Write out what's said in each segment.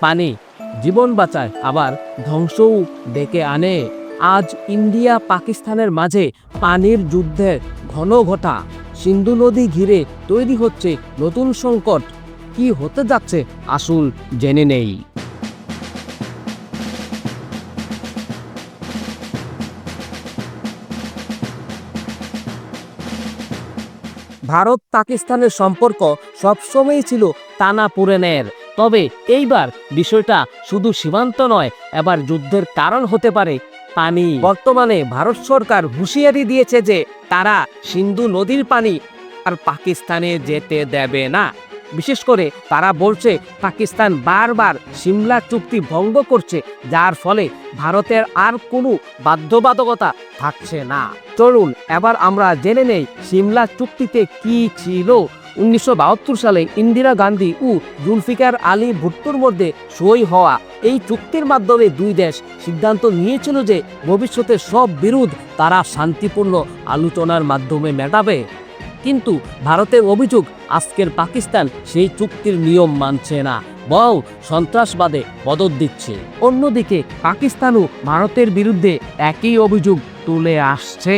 পানি, জীবন বাঁচায়, আবার ধ্বংসও ডেকে আনে। আজ ইন্ডিয়া পাকিস্তানের মাঝে পানির যুদ্ধের ঘন ঘটা। সিন্ধু নদী ঘিরে তৈরি হচ্ছে নতুন সংকট। কি হতে যাচ্ছে আসল জেনে নেই। ভারত পাকিস্তানের সম্পর্ক সবসময়ই ছিল টানা পুরেনের তবে এইবার বিষয়টা শুধু সীমান্ত নয়, এবার যুদ্ধের কারণ হতে পারে পানি। বর্তমানে ভারত সরকার হুঁশিয়ারি দিয়েছে যে তারা সিন্ধু নদীর পানি আর পাকিস্তানে যেতে দেবে না। বিশেষ করে তারা বলছে, পাকিস্তান বারবার সিমলা চুক্তি ভঙ্গ করছে, যার ফলে ভারতের আর কোনো বাধ্যবাধকতা থাকছে না। চলুন, এবার আমরা জেনে নেই সিমলা চুক্তিতে কি ছিল উনিশশো বাহাত্তর সালে ইন্দিরা গান্ধী ও জুলফিকার আলী ভুট্টোর মধ্যে সই হওয়া এই চুক্তির মাধ্যমে দুই দেশ সিদ্ধান্ত নিয়েছিল যে ভবিষ্যতে সব বিরোধ তারা শান্তিপূর্ণ আলোচনার মাধ্যমে মেটাবে। কিন্তু ভারতের অভিযোগ, আজকের পাকিস্তান সেই চুক্তির নিয়ম মানছে না, বরং সন্ত্রাসবাদে মদত দিচ্ছে। অন্যদিকে পাকিস্তানও ভারতের বিরুদ্ধে একই অভিযোগ তুলে আসছে।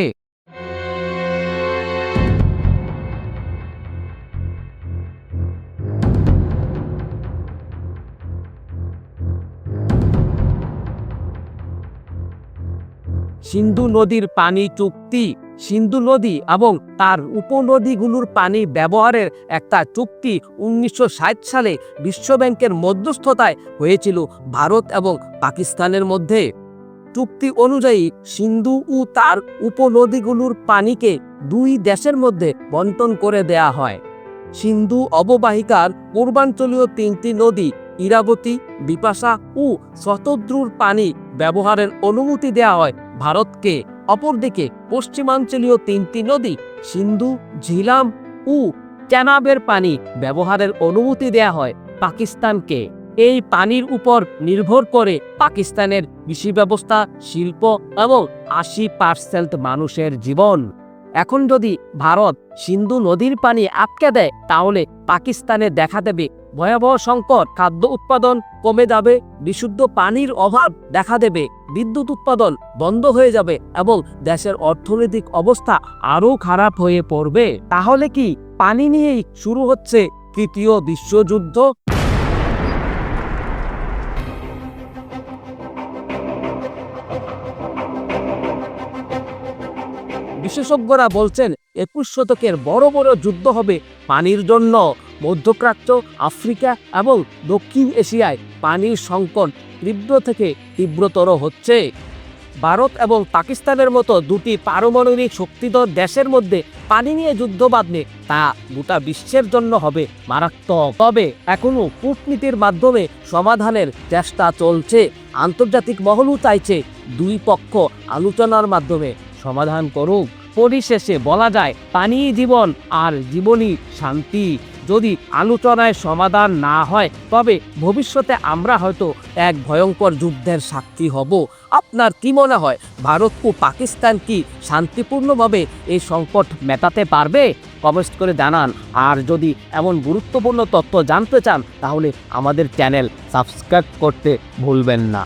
সিন্ধু নদীর পানি চুক্তি, সিন্ধু নদী এবং তার উপনদীগুলোর পানি ব্যবহারের একটা চুক্তি উনিশশো সালে বিশ্বব্যাংকের মধ্যস্থতায় হয়েছিল ভারত এবং পাকিস্তানের মধ্যে। চুক্তি অনুযায়ী সিন্ধু ও তার উপনদীগুলোর পানিকে দুই দেশের মধ্যে বন্টন করে দেয়া হয়। সিন্ধু অববাহিকার পূর্বাঞ্চলীয় তিনটি নদী ইরাবতী, বিপাশা ও শতদ্রুর পানি ব্যবহারের অনুমতি দেওয়া হয় ভারতকে। অপরদিকে পশ্চিমাঞ্চলীয় তিনটি নদী সিন্ধু, ঝিলাম ও চেনাবের পানি ব্যবহারের অনুমতি দেয়া হয় পাকিস্তানকে। এই পানির উপর নির্ভর করে পাকিস্তানের কৃষি ব্যবস্থা শিল্প এবং আশি পার্সেন্ট মানুষের জীবন। এখন যদি ভারত সিন্ধু নদীর পানি আটকে দেয়, তাহলে পাকিস্তানে দেখা দেবে ভয়াবহ সংকট, খাদ্য উৎপাদন কমে যাবে, বিশুদ্ধ পানির অভাব দেখা দেবে, বিদ্যুৎ উৎপাদন বন্ধ হয়ে যাবে এবং দেশের অর্থনৈতিক অবস্থা আরও খারাপ হয়ে পড়বে। তাহলে কি পানি নিয়েই শুরু হচ্ছে তৃতীয় বিশ্বযুদ্ধ? বিশেষজ্ঞরা বলছেন, একুশ শতকের বড় বড় যুদ্ধ হবে পানির জন্য। মধ্যপ্রাচ্য, আফ্রিকা এবং দক্ষিণ এশিয়ায় পানির সংকট তীব্র থেকে তীব্রতর হচ্ছে। ভারত এবং পাকিস্তানের মতো দুটি পারমাণবিক শক্তিধর দেশের মধ্যে পানি নিয়ে যুদ্ধ বাঁধলে তা গোটা বিশ্বের জন্য হবে মারাত্মক। তবে এখনও কূটনীতির মাধ্যমে সমাধানের চেষ্টা চলছে। আন্তর্জাতিক মহলও চাইছে দুই পক্ষ আলোচনার মাধ্যমে সমাধান করুক। পরিশেষে বলা যায়, পানি জীবন আর জীবনই শান্তি। যদি আলোচনায় সমাধান না হয়, তবে ভবিষ্যতে আমরা হয়তো এক ভয়ঙ্কর যুদ্ধের সাক্ষী হব। আপনার কি মনে হয়, ভারত ও পাকিস্তান কি শান্তিপূর্ণভাবে এই সংকট মেটাতে পারবে? কমেন্ট করে জানান। আর যদি এমন গুরুত্বপূর্ণ তথ্য জানতে চান, তাহলে আমাদের চ্যানেল সাবস্ক্রাইব করতে ভুলবেন না।